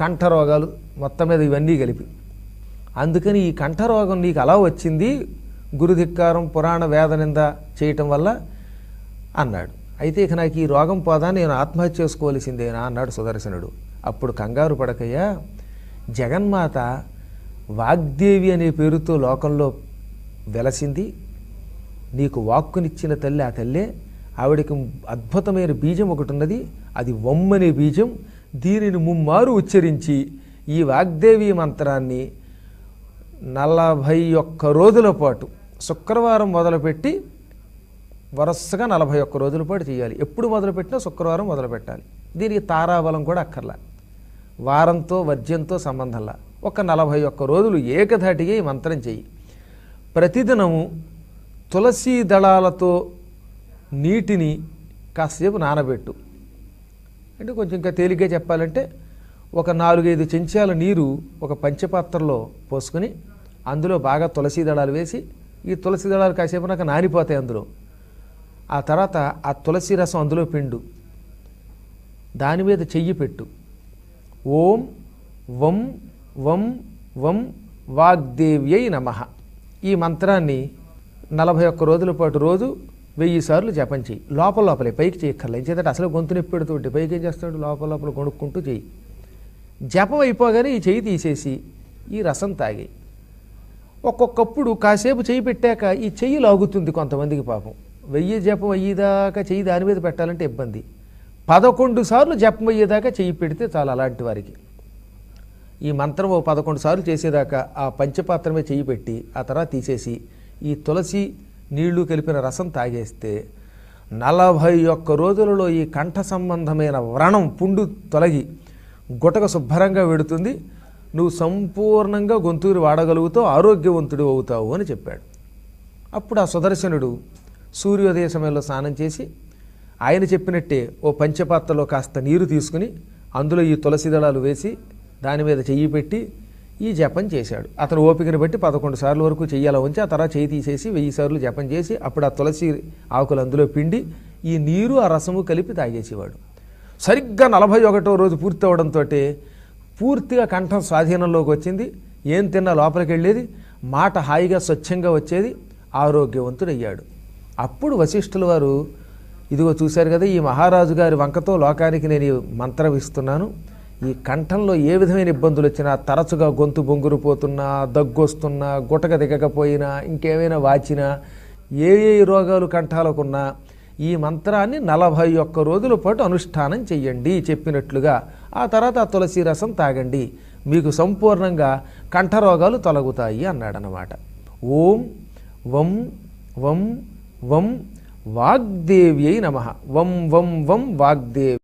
కంఠరోగాలు మొత్తం మీద ఇవన్నీ కలిపి. అందుకని ఈ కంఠరోగం నీకు అలా వచ్చింది గురుధిక్కారం పురాణ వేదనింద చేయటం వల్ల అన్నాడు. అయితే ఇక నాకు ఈ రోగం పోదా నేను ఆత్మహత్య చేసుకోవలసిందేనా అన్నాడు సుదర్శనుడు. అప్పుడు కంగారు పడకయ్యా జగన్మాత వాగ్దేవి అనే పేరుతో లోకంలో వెలసింది నీకు వాక్కునిచ్చిన తల్లి ఆ తల్లే ఆవిడకి అద్భుతమైన బీజం ఒకటి ఉన్నది అది వమ్మనే బీజం దీనిని ముమ్మారు ఉచ్చరించి ఈ వాగ్దేవి మంత్రాన్ని నలభై ఒక్క రోజుల పాటు శుక్రవారం మొదలుపెట్టి వరుసగా నలభై ఒక్క రోజుల పాటు చేయాలి. ఎప్పుడు మొదలుపెట్టినా శుక్రవారం మొదలుపెట్టాలి. దీనికి తారాబలం కూడా అక్కర్లా. వారంతో వర్జ్యంతో సంబంధంలా. ఒక నలభై ఒక్క రోజులు ఏకధాటిగా ఈ మంత్రం చెయ్యి ప్రతిదినము తులసీ దళాలతో నీటిని కాసేపు నానబెట్టు. అంటే కొంచెం ఇంకా తేలిగ్గా చెప్పాలంటే ఒక నాలుగైదు చెంచాల నీరు ఒక పంచపాత్రలో పోసుకొని అందులో బాగా తులసి దళాలు వేసి ఈ తులసి దళాలు కాసేపు నాకు నానిపోతాయి అందులో. ఆ తర్వాత ఆ తులసి రసం అందులో పిండు. దాని మీద చెయ్యి పెట్టు. ఓం వం వం వం వాగ్దేవ్యై నమ. ఈ మంత్రాన్ని నలభై ఒక్క రోజుల పాటు రోజు వెయ్యి సార్లు జపం చెయ్యి. లోపల లోపలే పైకి చేయక్కర్లే చేతంటే అసలు గొంతు నొప్పి పెడుతుంటే పైకి ఏం చేస్తాడు? లోపల లోపల కొనుక్కుంటూ చెయ్యి. జపం అయిపోగానే ఈ చెయ్యి తీసేసి ఈ రసం తాగి. ఒక్కొక్కప్పుడు కాసేపు చేయి పెట్టాక ఈ చెయ్యి లాగుతుంది కొంతమందికి పాపం. వెయ్యి జపం అయ్యేదాకా చెయ్యి దాని మీద పెట్టాలంటే ఇబ్బంది. పదకొండు సార్లు జపం అయ్యేదాకా చెయ్యి పెడితే చాలా అలాంటి వారికి. ఈ మంత్రం ఓ పదకొండు సార్లు చేసేదాకా ఆ పంచపాత్రమే చెయ్యి పెట్టి ఆ తర్వాత తీసేసి ఈ తులసి నీళ్ళు కలిపిన రసం తాగేస్తే నలభై ఒక్క రోజులలో ఈ కంఠ సంబంధమైన వ్రణం పుండు తొలగి గుటక శుభ్రంగా వెడుతుంది. నువ్వు సంపూర్ణంగా గొంతూరి వాడగలుగుతావు ఆరోగ్యవంతుడు అవుతావు అని చెప్పాడు. అప్పుడు ఆ సుదర్శనుడు సూర్యోదయ సమయంలో స్నానం చేసి ఆయన చెప్పినట్టే ఓ పంచపాత్రలో కాస్త నీరు తీసుకుని అందులో ఈ తులసి దళాలు వేసి దాని మీద చెయ్యి పెట్టి ఈ జపం చేశాడు. అతను ఓపికను బట్టి పదకొండు సార్లు వరకు చెయ్యాల ఉంచి ఆ తర్వాత చేయి తీసేసి వెయ్యి సార్లు జపం చేసి అప్పుడు ఆ తులసి ఆకులు అందులో పిండి ఈ నీరు ఆ రసము కలిపి తాగేసేవాడు. సరిగ్గా నలభై ఒకటో రోజు పూర్తి అవడంతో పూర్తిగా కంఠం స్వాధీనంలోకి వచ్చింది. ఏం తిన్నా లోపలికి వెళ్ళేది? మాట హాయిగా స్వచ్ఛంగా వచ్చేది. ఆరోగ్యవంతుడయ్యాడు. అప్పుడు వశిష్ఠుల వారు ఇదిగో చూశారు కదా ఈ మహారాజు గారి వంకతో లోకానికి నేను మంత్రం ఇస్తున్నాను. ఈ కంఠంలో ఏ విధమైన ఇబ్బందులు వచ్చినా తరచుగా గొంతు బొంగురుపోతున్నా దగ్గొస్తున్నా గుటక దిగకపోయినా ఇంకేమైనా వాచినా ఏ ఏ రోగాలు కంఠాలకున్నా ఈ మంత్రాన్ని నలభై ఒక్క రోజుల పాటు అనుష్ఠానం చెయ్యండి చెప్పినట్లుగా. ఆ తర్వాత ఆ తులసి రసం తాగండి. మీకు సంపూర్ణంగా కంఠరోగాలు తొలగుతాయి అన్నాడనమాట ఓం వం వం వం వాగ్దేవ్యై నమ. వం వం వం వాగ్దేవి